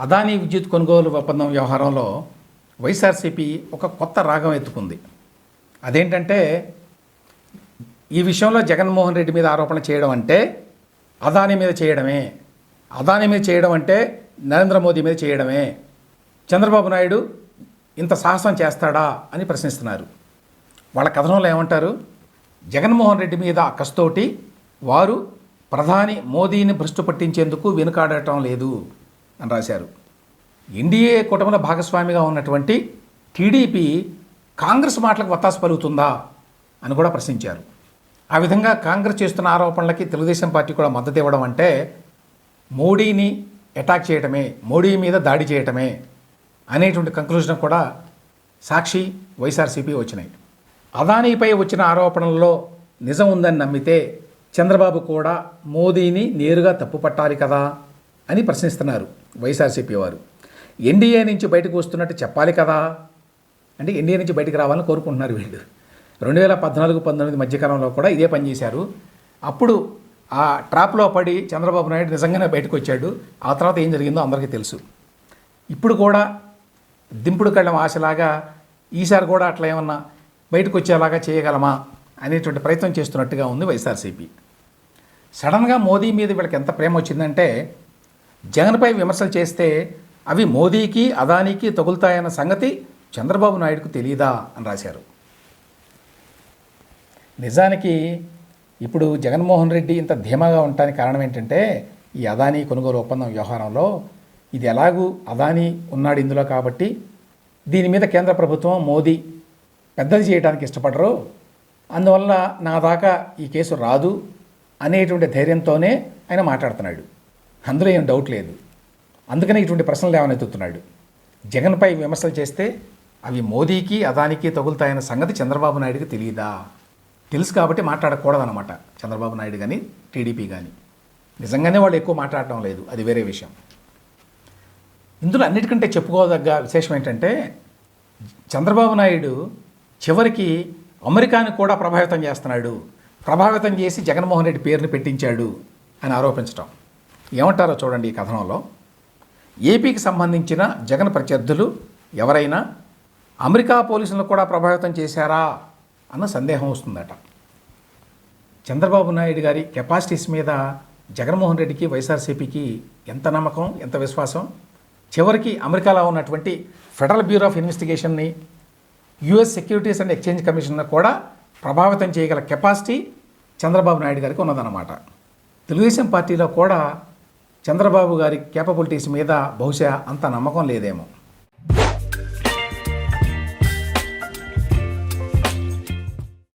అదానీ విద్యుత్ కొనుగోలు ఒప్పందం వ్యవహారంలో వైఎస్ఆర్సీపీ ఒక కొత్త రాగం ఎత్తుకుంది. అదేంటంటే ఈ విషయంలో జగన్మోహన్ రెడ్డి మీద ఆరోపణ చేయడం అంటే అదాని మీద చేయడమే. అదాని మీద చేయడం అంటే నరేంద్ర మోదీ మీద చేయడమే. చంద్రబాబు నాయుడు ఇంత సాహసం చేస్తాడా అని ప్రశ్నిస్తున్నారు. వాళ్ళ కథనంలో ఏమంటారు? జగన్మోహన్ రెడ్డి మీద అక్కస్తోటి వారు ప్రధాని మోదీని భ్రష్టు పట్టించేందుకు వెనుకాడటం లేదు అని రాశారు. ఎన్డీఏ కూటమిలో భాగస్వామిగా ఉన్నటువంటి టీడీపీ కాంగ్రెస్ మాటలకు వత్తాసు పలుకుతుందా అని కూడా ప్రశ్నించారు. ఆ విధంగా కాంగ్రెస్ చేస్తున్న ఆరోపణలకి తెలుగుదేశం పార్టీ కూడా మద్దతు ఇవ్వడం అంటే మోడీని అటాక్ చేయటమే మోడీ మీద దాడి చేయటమే అనేటువంటి కంక్లూజన్ కూడా సాక్షి వైఎస్ఆర్సీపీ వచ్చినాయి. అదానీపై వచ్చిన ఆరోపణల్లో నిజం ఉందని నమ్మితే చంద్రబాబు కూడా మోదీని నేరుగా తప్పుపట్టాలి కదా అని ప్రశ్నిస్తున్నారు వైఎస్ఆర్సీపీ వారు. ఎన్డీఏ నుంచి బయటకు వస్తున్నట్టు చెప్పాలి కదా. అంటే ఎన్డీఏ నుంచి బయటకు రావాలని కోరుకుంటున్నారు వీళ్ళు. రెండు వేల పద్నాలుగు పంతొమ్మిది మధ్యకాలంలో కూడా ఇదే పని చేశారు. అప్పుడు ఆ ట్రాప్లో పడి చంద్రబాబు నాయుడు నిజంగానే బయటకు వచ్చాడు. ఆ తర్వాత ఏం జరిగిందో అందరికీ తెలుసు. ఇప్పుడు కూడా దింపుడు కళ్ళం ఆశలాగా ఈసారి కూడా అట్లా ఏమన్నా బయటకు వచ్చేలాగా చేయగలమా అనేటువంటి ప్రయత్నం చేస్తున్నట్టుగా ఉంది వైఎస్ఆర్సీపీ. సడన్గా మోదీ మీద వీళ్ళకి ఎంత ప్రేమ వచ్చిందంటే జగన్పై విమర్శలు చేస్తే అవి మోదీకి అదానీకి తగులుతాయన్న సంగతి చంద్రబాబు నాయుడుకు తెలియదా అని రాశారు. నిజానికి ఇప్పుడు జగన్మోహన్ రెడ్డి ఇంత ధీమాగా ఉండటానికి కారణం ఏంటంటే ఈ అదానీ కొనుగోలు ఒప్పందం వ్యవహారంలో ఇది ఎలాగూ అదానీ ఉన్నాడు ఇందులో కాబట్టి దీని మీద కేంద్ర ప్రభుత్వం మోదీ పెద్దది చేయడానికి ఇష్టపడరు. అందువల్ల నా దాకా ఈ కేసు రాదు అనేటువంటి ధైర్యంతోనే ఆయన మాట్లాడుతున్నాడు. అందులో ఏం డౌట్ లేదు. అందుకనే ఇటువంటి ప్రశ్నలు ఏమైనా జగన్పై విమర్శలు చేస్తే అవి మోదీకి అదానికి తగులుతాయన్న సంగతి చంద్రబాబు నాయుడికి తెలియదా తెలుసు కాబట్టి మాట్లాడకూడదన్నమాట చంద్రబాబు నాయుడు కానీ టీడీపీ కానీ నిజంగానే వాళ్ళు ఎక్కువ మాట్లాడటం లేదు. అది వేరే విషయం. ఇందులో అన్నిటికంటే చెప్పుకోదగ్గ విశేషం ఏంటంటే చంద్రబాబు నాయుడు చివరికి అమెరికాను కూడా ప్రభావితం చేస్తున్నాడు. ప్రభావితం చేసి జగన్మోహన్ రెడ్డి పేరుని పెట్టించాడు అని ఆరోపించటం. ఏమంటారో చూడండి ఈ కథనంలో. ఏపీకి సంబంధించిన జగన్ ప్రత్యర్థులు ఎవరైనా అమెరికా పోలీసులను కూడా ప్రభావితం చేశారా అన్న సందేహం వస్తుందట. చంద్రబాబు నాయుడు గారి కెపాసిటీస్ మీద జగన్మోహన్ రెడ్డికి వైఎస్ఆర్సీపీకి ఎంత నమ్మకం ఎంత విశ్వాసం? చివరికి అమెరికాలో ఉన్నటువంటి federal bureau of ఇన్వెస్టిగేషన్ని US securities and exchange commission కూడా ప్రభావితం చేయగల కెపాసిటీ చంద్రబాబు నాయుడు గారికి ఉన్నదన్నమాట. తెలుగుదేశం పార్టీలో కూడా చంద్రబాబు గారి కేపబిలిటీస్ మీద బహుశా అంత నమ్మకం లేదేమో.